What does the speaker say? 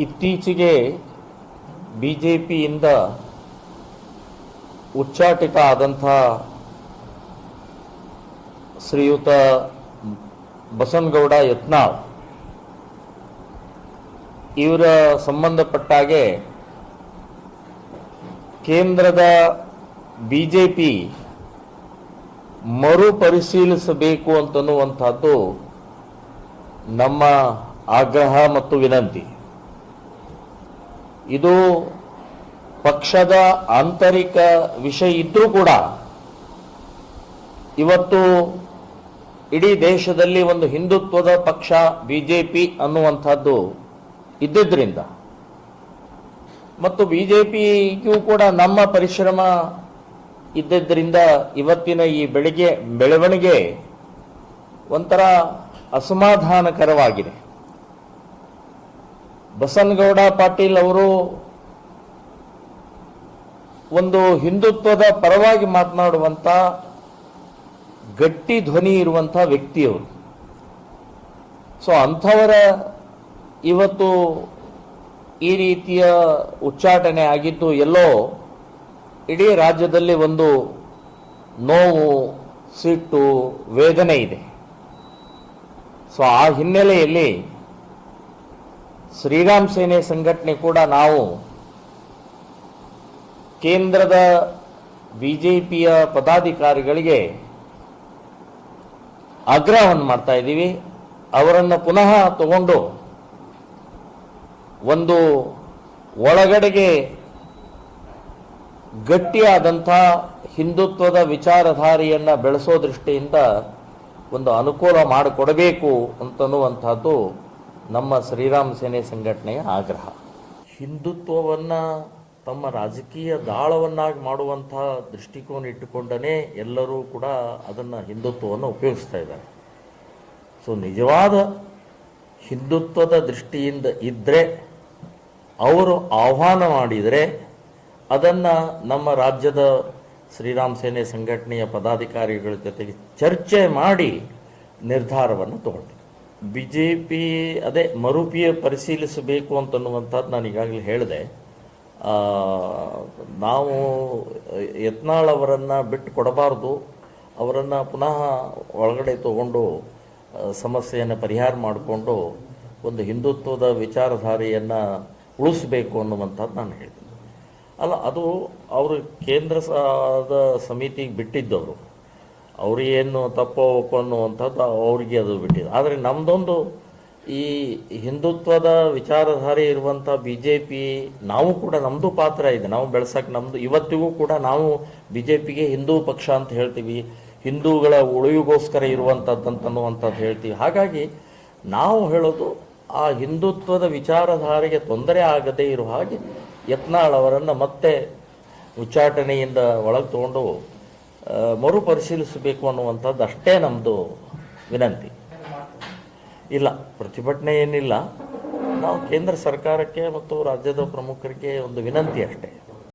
ಇತ್ತೀಚೆಗೆ B J ಪಿಯಿಂದ ಉಚ್ಚಾಟಿತ ಆದಂಥ ಶ್ರೀಯುತ ಬಸನಗೌಡ ಯತ್ನಾಳ್, ಇವರ ಸಂಬಂಧಪಟ್ಟಾಗೆ ಕೇಂದ್ರದ ಬಿ ಜೆ ಪಿ ಮರುಪರಿಶೀಲಿಸಬೇಕು ಅಂತನ್ನುವಂಥದ್ದು ನಮ್ಮ ಆಗ್ರಹ ಮತ್ತು ವಿನಂತಿ. ಇದು ಪಕ್ಷದ ಆಂತರಿಕ ವಿಷಯ ಇದ್ರೂ ಕೂಡ ಇವತ್ತು ಇಡೀ ದೇಶದಲ್ಲಿ ಒಂದು ಹಿಂದುತ್ವದ ಪಕ್ಷ ಬಿಜೆಪಿ ಅನ್ನುವಂಥದ್ದು ಇದ್ದಿದ್ದರಿಂದ ಮತ್ತು ಬಿಜೆಪಿಗೂ ಕೂಡ ನಮ್ಮ ಪರಿಶ್ರಮ ಇದ್ದಿದ್ದರಿಂದ ಇವತ್ತಿನ ಈ ಬೆಳಿಗ್ಗೆ ಬೆಳವಣಿಗೆ ಒಂಥರ ಅಸಮಾಧಾನಕರವಾಗಿದೆ. ಬಸನಗೌಡ ಪಾಟೀಲ್ ಅವರು ಒಂದು ಹಿಂದುತ್ವದ ಪರವಾಗಿ ಮಾತನಾಡುವಂಥ ಗಟ್ಟಿ ಧ್ವನಿ ಇರುವಂಥ ವ್ಯಕ್ತಿಯವರು. ಸೊ ಅಂಥವರ ಇವತ್ತು ಈ ರೀತಿಯ ಉಚ್ಚಾಟನೆ ಆಗಿದ್ದು ಎಲ್ಲೋ ಇಡೀ ರಾಜ್ಯದಲ್ಲಿ ಒಂದು ನೋವು, ಸಿಟ್ಟು, ವೇದನೆ ಇದೆ. ಸೊ ಆ ಹಿನ್ನೆಲೆಯಲ್ಲಿ ಶ್ರೀರಾಮ್ ಸೇನೆ ಸಂಘಟನೆ ಕೂಡ ನಾವು ಕೇಂದ್ರದ ಬಿಜೆಪಿಯ ಪದಾಧಿಕಾರಿಗಳಿಗೆ ಆಗ್ರಹವನ್ನು ಮಾಡ್ತಾ ಇದ್ದೀವಿ. ಅವರನ್ನು ಪುನಃ ತಗೊಂಡು ಒಂದು ಒಳಗಡೆಗೆ ಗಟ್ಟಿಯಾದಂಥ ಹಿಂದುತ್ವದ ವಿಚಾರಧಾರೆಯನ್ನು ಬೆಳೆಸೋ ದೃಷ್ಟಿಯಿಂದ ಒಂದು ಅನುಕೂಲ ಮಾಡಿಕೊಡಬೇಕು ಅಂತನ್ನುವಂಥದ್ದು ನಮ್ಮ ಶ್ರೀರಾಮ್ ಸೇನೆ ಸಂಘಟನೆಯ ಆಗ್ರಹ. ಹಿಂದುತ್ವವನ್ನು ತಮ್ಮ ರಾಜಕೀಯ ದಾಳವನ್ನಾಗಿ ಮಾಡುವಂಥ ದೃಷ್ಟಿಕೋನ ಇಟ್ಟುಕೊಂಡನೇ ಎಲ್ಲರೂ ಕೂಡ ಅದನ್ನು ಹಿಂದುತ್ವವನ್ನು ಉಪಯೋಗಿಸ್ತಾ ಇದ್ದಾರೆ. ಸೊ ನಿಜವಾದ ಹಿಂದುತ್ವದ ದೃಷ್ಟಿಯಿಂದ ಇದ್ದರೆ ಅವರು ಆಹ್ವಾನ ಮಾಡಿದರೆ, ಅದನ್ನು ನಮ್ಮ ರಾಜ್ಯದ ಶ್ರೀರಾಮ್ ಸೇನೆ ಸಂಘಟನೆಯ ಪದಾಧಿಕಾರಿಗಳ ಜೊತೆಗೆ ಚರ್ಚೆ ಮಾಡಿ ನಿರ್ಧಾರವನ್ನು ತಗೊಂಡು ಬಿ ಜೆ ಪಿ ಅದೇ ಮರುಪಿಯ ಪರಿಶೀಲಿಸಬೇಕು ಅಂತನ್ನುವಂಥದ್ದು ನಾನು ಈಗಾಗಲೇ ಹೇಳಿದೆ. ನಾವು ಯತ್ನಾಳ್ ಅವರನ್ನು ಬಿಟ್ಟು ಕೊಡಬಾರ್ದು. ಅವರನ್ನು ಪುನಃ ಒಳಗಡೆ ತಗೊಂಡು ಸಮಸ್ಯೆಯನ್ನು ಪರಿಹಾರ ಮಾಡಿಕೊಂಡು ಒಂದು ಹಿಂದುತ್ವದ ವಿಚಾರಧಾರೆಯನ್ನು ಉಳಿಸಬೇಕು ಅನ್ನುವಂಥದ್ದು ನಾನು ಹೇಳ್ತೀನಿ ಅಲ್ಲ, ಅದು ಅವರು ಕೇಂದ್ರ ಸಮಿತಿಗೆ ಬಿಟ್ಟಿದ್ದವರು. ಅವ್ರು ಏನು ತಪ್ಪೋ ಅನ್ನುವಂಥದ್ದು ಅವರಿಗೆ ಅದು ಬಿಟ್ಟಿದೆ. ಆದರೆ ನಮ್ಮದೊಂದು ಈ ಹಿಂದುತ್ವದ ವಿಚಾರಧಾರೆ ಇರುವಂಥ ಬಿ ಜೆ ಪಿ ನಾವು ಕೂಡ ನಮ್ಮದು ಪಾತ್ರ ಇದೆ. ನಾವು ಬೆಳೆಸಕ್ಕೆ ನಮ್ಮದು ಇವತ್ತಿಗೂ ಕೂಡ ನಾವು ಬಿ ಜೆ ಪಿಗೆ ಹಿಂದೂ ಪಕ್ಷ ಅಂತ ಹೇಳ್ತೀವಿ. ಹಿಂದೂಗಳ ಉಳಿವಿಗೋಸ್ಕರ ಇರುವಂಥದ್ದಂತನ್ನುವಂಥದ್ದು ಹೇಳ್ತೀವಿ. ಹಾಗಾಗಿ ನಾವು ಹೇಳೋದು ಆ ಹಿಂದುತ್ವದ ವಿಚಾರಧಾರೆಗೆ ತೊಂದರೆ ಆಗದೇ ಇರುವ ಹಾಗೆ ಯತ್ನಾಳ್ ಅವರನ್ನು ಮತ್ತೆ ಉಚ್ಚಾಟನೆಯಿಂದ ಒಳಗೆ ತಗೊಂಡು ಮರುಪರಿಶೀಲಿಸಬೇಕು ಅನ್ನುವಂಥದ್ದು ಅಷ್ಟೇ ನಮ್ಮದು ವಿನಂತಿ. ಇಲ್ಲ, ಪ್ರತಿಭಟನೆ ಏನಿಲ್ಲ. ನಾವು ಕೇಂದ್ರ ಸರ್ಕಾರಕ್ಕೆ ಮತ್ತು ರಾಜ್ಯದ ಪ್ರಮುಖರಿಗೆ ಒಂದು ವಿನಂತಿ ಅಷ್ಟೇ.